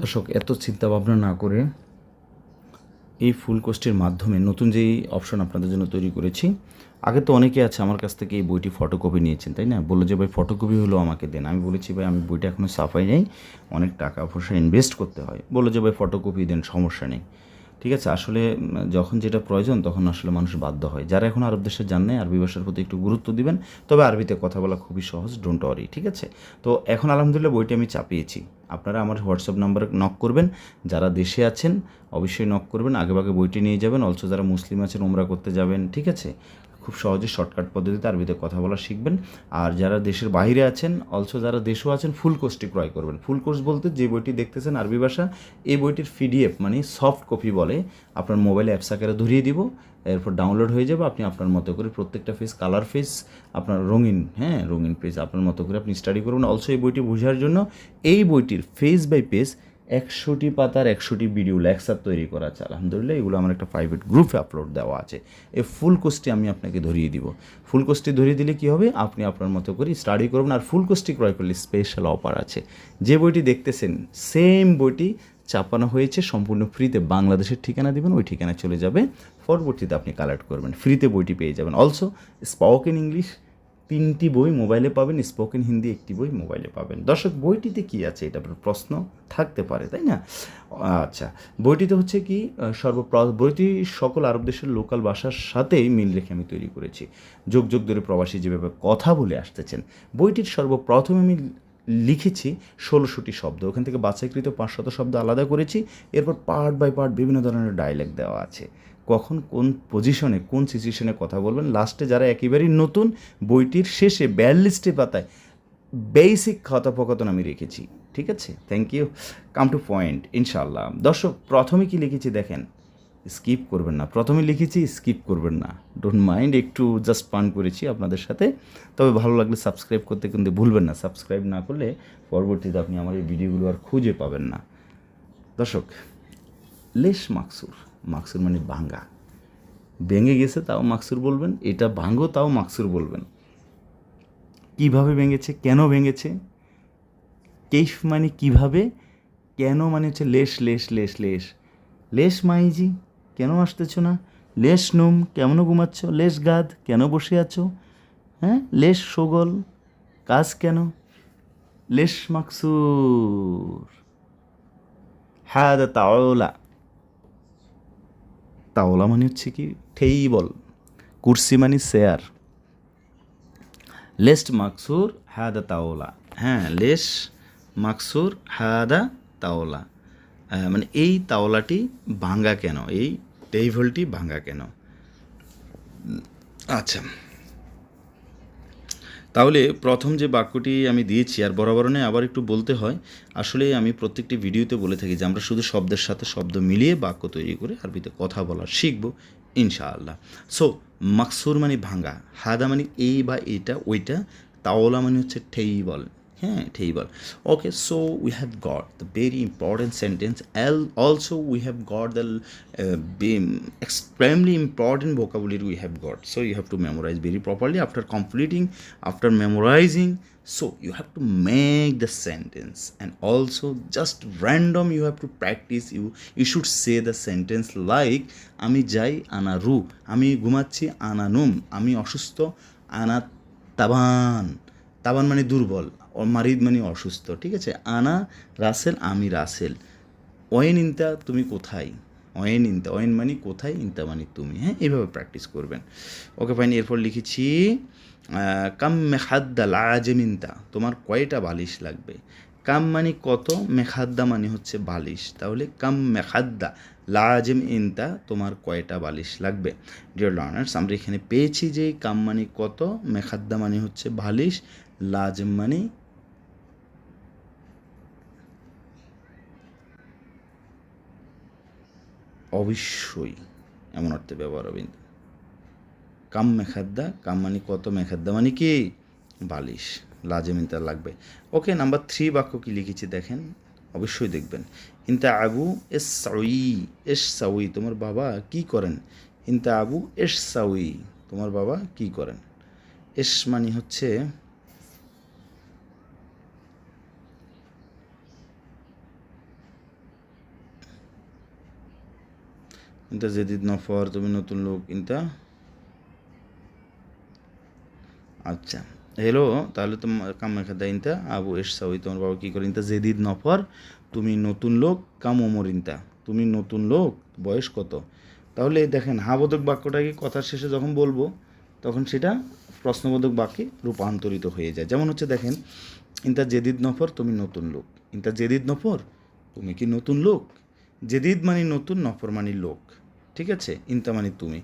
দর্শক, এত চিন্তা ভাবনা না করে এই ফুল কোস্টের মাধ্যমে নতুন যেই অপশন আপনাদের জন্য তৈরি করেছি, আগে তো অনেকে আছে আমার কাছ থেকে এই বইটি ফটোকপি নিয়েছেন, তাই না? বলল যে, ভাই ফটোকপি হলো আমাকে দেন। আমি বলেছি, ভাই, আমি বইটা এখনও সাফাই নেই, অনেক টাকা পয়সা ইনভেস্ট করতে হয়। বলল যে, ভাই ফটোকপি দেন, সমস্যা নেই। ঠিক আছে? আসলে যখন যেটা প্রয়োজন তখন আসলে মানুষ বাধ্য হয়। যারা এখন আরব দেশে জান নাই, আরবি ভাষার প্রতি একটু গুরুত্ব দিবেন। তবে আরবিতে কথা বলা খুবই সহজ ডোন্ট অরি ঠিক আছে? তো এখন আলহামদুলিল্লাহ বইটি আমি চাপিয়েছি। আপনারা আমার হোয়াটসঅ্যাপ নাম্বারে নক করবেন। যারা দেশে আছেন, অবশ্যই নক করবেন। আগেভাগে বইটি নিয়ে যাবেন। অলসো যারা মুসলিম আছেন ওমরা করতে যাবেন, ঠিক আছে? খুব সহজে শর্টকাট পদ্ধতিতে আরবিতে কথা বলা শিখবেন। আর যারা দেশের বাইরে আছেন অলসো যারা দেশেও আছেন ফুল কোর্সটি ক্রয় করবেন। ফুল কোর্স বলতে যে বইটি দেখতেছেন আরবি ভাষা, এই বইটির পিডিএফ মানে সফট কপি বলে আপনার মোবাইলে অ্যাপস আকারে ধরিয়ে দিব, এরপর ডাউনলোড হয়ে যাবে, আপনি আপনার মতো করে প্রত্যেকটা ফেস কালার ফেস আপনার রঙিন হ্যাঁ রঙিন পেজ আপনার মতো করে আপনি স্টাডি করবেন। অলসো এই বইটি বোঝার জন্য এই বইটির ফেস বাই পেজ একশোটি পাতার একশোটি ভিডিও লেকচার তৈরি করা আছে। আলহামদুলিল্লাহ, এগুলো আমার একটা প্রাইভেট গ্রুপে আপলোড দেওয়া আছে। এই ফুল কোর্সটি আমি আপনাকে ধরিয়ে দিব। ফুল কোর্সটি ধরিয়ে দিলে কী হবে? আপনি আপনার মতো করে স্টাডি করবেন। আর ফুল কোর্সটি ক্রয় করলে স্পেশাল অফার আছে। যে বইটি দেখতেছেন সেম বইটি চাপানো হয়েছে, সম্পূর্ণ ফ্রিতে বাংলাদেশের ঠিকানা দিবেন, ওই ঠিকানা চলে যাবে। পরবর্তীতে আপনি কালেক্ট করবেন। ফ্রিতে বইটি পেয়ে যাবেন। অলসো স্পোকেন ইংলিশ তিনটি বই মোবাইলে পাবেন স্পোকেন হিন্দি একটি বই মোবাইলে পাবেন। দর্শক, বইটিতে কি আছে এটা প্রশ্ন? থাকতে পারে, তাই না? আচ্ছা বইটিতে হচ্ছে কি সর্বপ্র বইটি সকল আরব দেশের লোকাল ভাষার সাথেই মিল রেখে আমি তৈরি করেছি। যুগ যুগ ধরে প্রবাসী যেভাবে কথা বলে আসতেছেন, বইটির সর্বপ্রথম আমি লিখেছি ষোলোশোটি শব্দ। ওখান থেকে বাছাইকৃত পাঁচশত শব্দ আলাদা করেছি। এরপর পার্ট বাই পার্ট বিভিন্ন ধরনের ডায়লগ দেওয়া আছে। কখন কোন পজিশনে কোন সিচুয়েশনে কথা বলবেন। লাস্টে যারা একেবারেই নতুন, বইটির শেষে বিয়াল্লিশটি পাতায় বেসিক কথোপকথন আমি রেখেছি। ঠিক আছে? Thank you come to point ইনশাল্লাহ দর্শক, প্রথমে কি লিখেছি দেখেন? স্কিপ করবেন না। প্রথমে লিখেছি স্কিপ করবেন না। ডোন্ট মাইন্ড একটু জাস্ট পান করেছি আপনাদের সাথে। তবে ভালো লাগলে সাবস্ক্রাইব করতে কিন্তু ভুলবেন না। সাবস্ক্রাইব না করলে পরবর্তীতে আপনি আমার এই ভিডিওগুলো আর খুঁজে পাবেন না। দর্শক, লেশ মাকসুর। মাকসুর মানে ভাঙ্গা। ভেঙে গেছে তাও মাকসুর বলবেন, এটা ভাঙ্গো তাও মাকসুর বলবেন। কীভাবে ভেঙেছে, কেন ভেঙেছে? কেইফ মানে কীভাবে? কেন মানে হচ্ছে লেশ লেশ লেশ লেশ। লেশ মাইজি, কেন আসতেছো না? লেশ নুম, কেমন ঘুমাচ্ছ? লেশ গাদ কেন বসে আছো? হ্যাঁ? লেশ সগল, কাজ কেন? লেশ মাকসুর। হ্যাঁ দাদা তাওলা। তাওলা মানে হচ্ছে কি ঠেইবল কুর্সি মানে চেয়ার লেস্ট মাকসুর হাদা তাওলা। হ্যাঁ লেস মাকসুর হাদা তাওলা। মানে এই তাওলাটি ভাঙ্গা কেন? এই টেইভলটি ভাঙ্গা কেন? আচ্ছা। তাহলে প্রথম যে বাক্যটি আমি দিয়েছি আর বরাবরণে আবার একটু বলতে হয়, আসলে আমি প্রত্যেকটি ভিডিওতে বলে থাকি যে আমরা শুধু শব্দের সাথে শব্দ মিলিয়ে বাক্য তৈরি করে আরবিতে কথা বলা শিখব, ইনশাআল্লাহ। সো মাকসুর মানে ভাঙ্গা, হাদা মানে এই বা এটা, ওইটা, তাওলা মানে হচ্ছে টেইবল হ্যাঁ table okay so we have got the very important sentence L also we have got the extremely important vocabulary we have got so you have to memorize very properly after completing after memorizing so you have to make the sentence and also just random you have to practice you you should say the sentence like আমি যাই আনা রু আমি ঘুমাচ্ছি আনা num আমি অসুস্থ আনা তাবান তাবান মানে দুর্বল মারিদ মানে অসুস্থ, ঠিক আছে? আনা রাসেল, আমি রাসেল। ওয়েন ইনতা, তুমি কোথায়? অয়েন ইনতা, অয়েন মানে কোথায়, ইনতা মানে তুমি হ্যাঁ? এইভাবে প্র্যাকটিস করবেন। ওকে, ফাইন, এরপর লিখেছি কাম মেখাদ্দা লাজেমিনতা তোমার কয়টা বালিশ লাগবে? কাম মানে কত, মেখাদ্দা মানে হচ্ছে বালিশ। তাহলে কাম মেখাদ্দা লাজেম ইনতা, তোমার কয়টা বালিশ লাগবে? ডিয়ার লার্নার্স আমরা এখানে পেয়েছি যে কাম মানে কত, মেখাদ্দা মানে হচ্ছে বালিশ, লাজেম মানে অবশ্যই এমন অর্থে ব্যবহার হবে। কাম মেখাদ্দা, কাম মানে কত মেখাদ্দা মানে কি? বালিশ, লাজেম ইন্তা লাগবে। ওকে, নাম্বার থ্রি বাক্য কি লিখেছি দেখেন, অবশ্যই দেখবেন। ইন্তা আবু এস সাউই এস সাউই তোমার বাবা কি করেন? ইন্তা আবু এস সাউই তোমার বাবা কি করেন? এস মানে হচ্ছে ইন্তা জেদিদ নফর তুমি নতুন লোক ইন্তা আচ্ছা হ্যালো তাহলে তো কাম খাদা ইন্তা আবু এসা ওই তোমার বাবা কী করে? ইন্তা জেদিদ নফর তুমি নতুন লোক কাম ওমর ইন্তা তুমি নতুন লোক, বয়স কত? তাহলে দেখেন, হাবোধক বাক্যটাকে কথার শেষে যখন বলব, তখন সেটা প্রশ্নবোধক বাক্যে রূপান্তরিত হয়ে যায়। যেমন হচ্ছে দেখেন ইন্তা জেদিদ নফর তুমি নতুন লোক। ইন্তা জেদিদ নফর তুমি কি নতুন লোক? জেদিদ মানে নতুন, নফর মানে লোক। ঠিক আছে? ইন্তা মানে তুমি।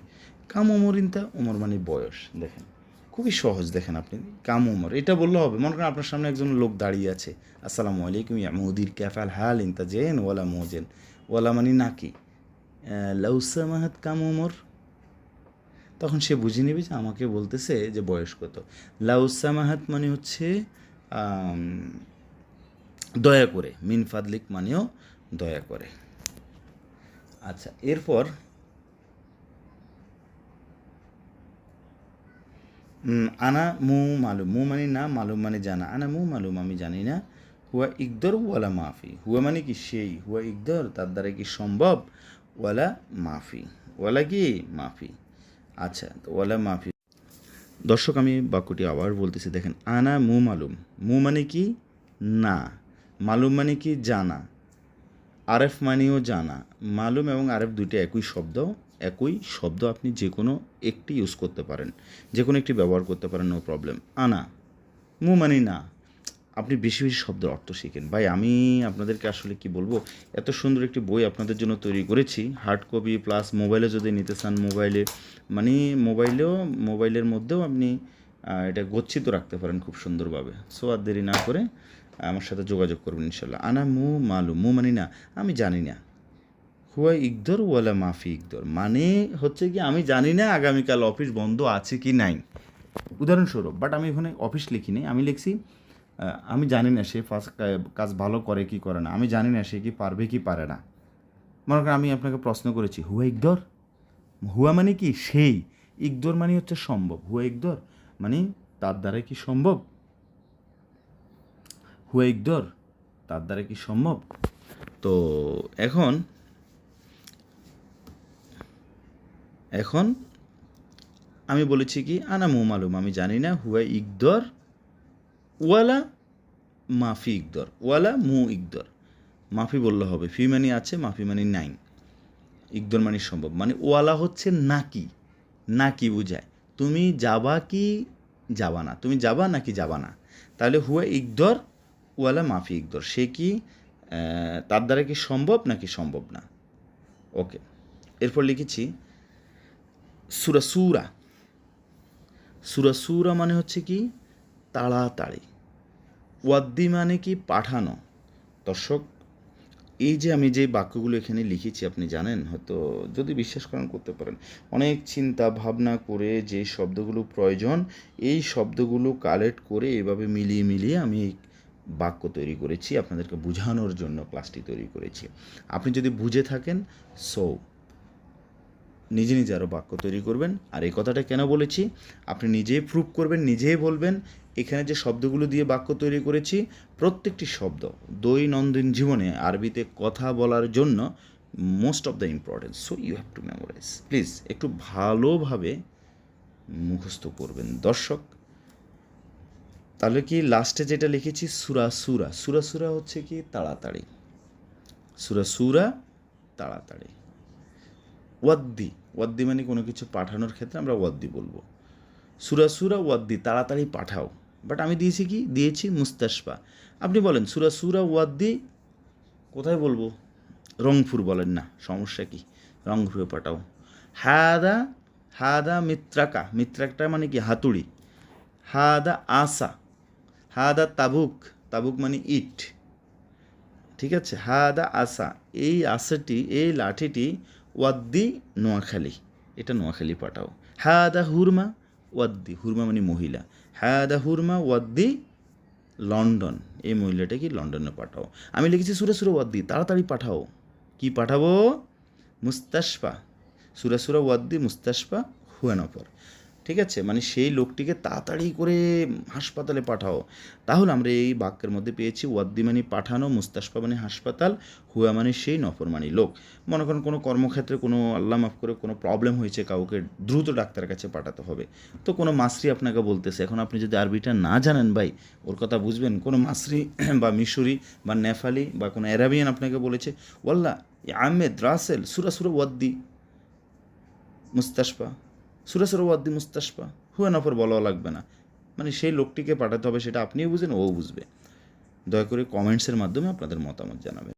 কাম ওমর ইন্তা, ওমর মানে বয়স। দেখেন, খুবই সহজ দেখেন আপনি। কাম ওমর, এটা বললে হবে। মনে করেন আপনার সামনে একজন লোক দাঁড়িয়ে আছে। আসসালামু আলাইকুম, ইয়া মুদির ক্যাফাল হাল ইন্তা জেন ওয়ালা মোজেন। ওয়ালা মানে নাকি? লাউসা মাহাত কাম ওমর। তখন সে বুঝে নেবে যে আমাকে বলতেছে যে বয়স কত। লাউসা মাহাত মানে হচ্ছে দয়া করে। মিন ফাদলিক মানেও দয়া করে। আচ্ছা এরপর আনা মু মালুম, মু মানে না, মালুম মানে জানা। আনা মু মালুম, আমি জানি না। হুয়া ইকদর ওয়ালা মাফি। হুয়া মানে কি সেই? হুয়া ইকদর, তার দ্বারা কি সম্ভব? ওয়ালা মাফি। ওয়ালা কি? মাফি। আচ্ছা তো ওয়ালা মাফি। দর্শক, আমি বাক্যটি আবার বলতেছি, দেখেন, আনা মু মালুম। মু মানে কি? না। মালুম মানে কি? জানা। আরেফ মানেও জানা। মালুম এবং আরেফ দুইটা একই শব্দ একই শব্দ আপনি যে কোনো একটি ইউজ করতে পারেন। যে কোনো একটি ব্যবহার করতে পারেন নো প্রবলেম আনা। মু মানে না। আপনি বেশি বেশি শব্দের অর্থ শিখেন। ভাই, আমি আপনাদেরকে আসলে কি বলব? এত সুন্দর একটি বই আপনাদের জন্য তৈরি করেছি। হার্ড কপি প্লাস মোবাইলে যদি নিতে চান মোবাইলে মানে মোবাইলেও মোবাইলের মধ্যেও আপনি এটা গচ্ছিত রাখতে পারেন খুব সুন্দরভাবে। সো আর দেরি না করে আমার সাথে যোগাযোগ করবেন ইনশাল্লাহ আনা মু মালু, মু মানি না, আমি জানি না। হুয়া ইকদর, ওয়ালা মাফি ইকদর। মানে হচ্ছে কি, আমি জানি না আগামীকাল অফিস বন্ধ আছে কি নাই। উদাহরণস্বরূপ বাট আমি এখানে অফিস লিখিনি আমি লিখছি আমি জানি না সে ফার্স্ট কাজ ভালো করে কি করে না। আমি জানি না সে কি পারবে কি পারে না। মনে করেন আমি আপনাকে প্রশ্ন করেছি, হুয়া ইকদর? হুয়া মানে কি? সেই। ইকদর মানে হচ্ছে সম্ভব। হুয়া ইকদর মানে তার দ্বারা কি সম্ভব? হুয়া ইকদর, তার দ্বারা কি সম্ভব? তো এখন এখন আমি বলেছি কি, আনা মালুম আমি জানি না হুয়া ইকদর ওয়ালা মাফি ইকদর, ওয়ালা মু ইকদর। মাফি বললে হবে, ফি মানি আছে, মাফি মানি নাই। ইকদর মানি সম্ভব মানে ওয়ালা হচ্ছে নাকি নাকি বুঝায়। তুমি যাবা কি যাবা না, তুমি যাবা নাকি যাবা না। তাহলে হুয়া ইকদর ওয়ালা মাফি ইকদর সে কি তার দ্বারা কি সম্ভব নাকি সম্ভব না? ওকে, এরপর লিখেছি সুরাসুরা সুরা। সুরা সুরা মানে হচ্ছে কি, তাড়াতাড়ি। ওয়াদ্দি মানে কি, পাঠানো। দর্শক, এই যে আমি যে বাক্যগুলো এখানে লিখেছি, আপনি জানেন, হয়তো যদি বিশ্বাস করেন করতে পারেন। অনেক চিন্তা ভাবনা করে যে শব্দগুলো প্রয়োজন, এই শব্দগুলো কালেক্ট করে এভাবে মিলিয়ে মিলিয়ে আমি বাক্য তৈরি করেছি, আপনাদেরকে বোঝানোর জন্য ক্লাসটি তৈরি করেছি। আপনি যদি বুঝে থাকেন সো নিজে নিজে আরও বাক্য তৈরি করবেন। আর এই কথাটা কেন বলেছি? আপনি নিজেই প্রুভ করবেন, নিজেই বলবেন, এখানে যে শব্দগুলো দিয়ে বাক্য তৈরি করেছি, প্রত্যেকটি শব্দ দৈনন্দিন জীবনে আরবিতে কথা বলার জন্য most of the importance so you have to memorise please একটু ভালোভাবে মুখস্থ করবেন। দর্শক তাহলে কি লাস্টে যেটা লিখেছি, সুরা সুরা। সুরা সুরা হচ্ছে কি? তাড়াতাড়ি। সুরা সুরা, তাড়াতাড়ি। ওয়াদ্দি। ওয়াদ্দি মানে কোনো কিছু পাঠানোর ক্ষেত্রে আমরা ওয়াদ্দি বলব। সুরা সুরা, ওয়াদ্দি, তাড়াতাড়ি পাঠাও। বাট আমি দিয়েছি কি? দিয়েছি মুস্তাসপা আপনি বলেন, সুরা সুরা, ওয়াদ্দি, কোথায় বলব? রংপুর বলেন না, সমস্যা কি? রংপুরে পাঠাও। হাদা হাদা মিত্রাকা। মিত্রাকটা মানে কি? হাতুড়ি। হাদা আসা হাদা তাবুক তাবুক মানে ইট। ঠিক আছে? হাদা আসা। এই আসাটি, এই লাঠিটি ওয়াদ্দি নোয়াখালী। এটা নোয়াখালী পাঠাও। হাদা হুরমা, ওয়াদ্দি। হুরমা মানে মহিলা। হাদা হুরমা, ওয়াদ্দি, লন্ডন। এই মহিলাটা কি লন্ডনে পাঠাও। আমি লিখেছি সুরে সুরে ওয়াদ্দি। তাড়াতাড়ি পাঠাও। কি পাঠাবো? মুস্তাসপা সুরা সুরা ওয়াদ্দি মুস্তাসপা হুয়ানপর ঠিক আছে? মানে সেই লোকটিকে তাড়াতাড়ি করে হাসপাতালে পাঠাও। তাহলে আমরা এই বাক্যের মধ্যে পেয়েছি ওয়াদ্দি মানে পাঠানো মুস্তাশফা মানে হাসপাতাল হুয়া মানে সেই নফরমানি লোক। মনে করেন কোনো কর্মক্ষেত্রে কোনো আল্লাহ মাফ করে কোনো প্রবলেম হয়েছে, কাউকে দ্রুত ডাক্তারের কাছে পাঠাতে হবে। তো কোনো মাসরি আপনাকে বলতেছে, এখন আপনি যদি আরবিটা না জানেন ভাই, ওর কথা বুঝবেন, কোনো মাসরি বা মিশরি বা নেফালি বা কোনো অ্যারাবিয়ান আপনাকে বলেছে, ওয়াল্লাহ আহমেদ রাসেল, সুরা সুরা ওয়াদ্দি, মুস্তাশফা। সুরা মুস্তাসপা ওয়াদ্দি মুস্তাশফা, হুয়া নফর বলাও লাগবে না। মানে সেই লোকটিকে পাঠাতে হবে সেটা আপনিও বুঝেন, ও বুঝবে। দয়া করে কমেন্টসের মাধ্যমে আপনাদের মতামত জানাবেন।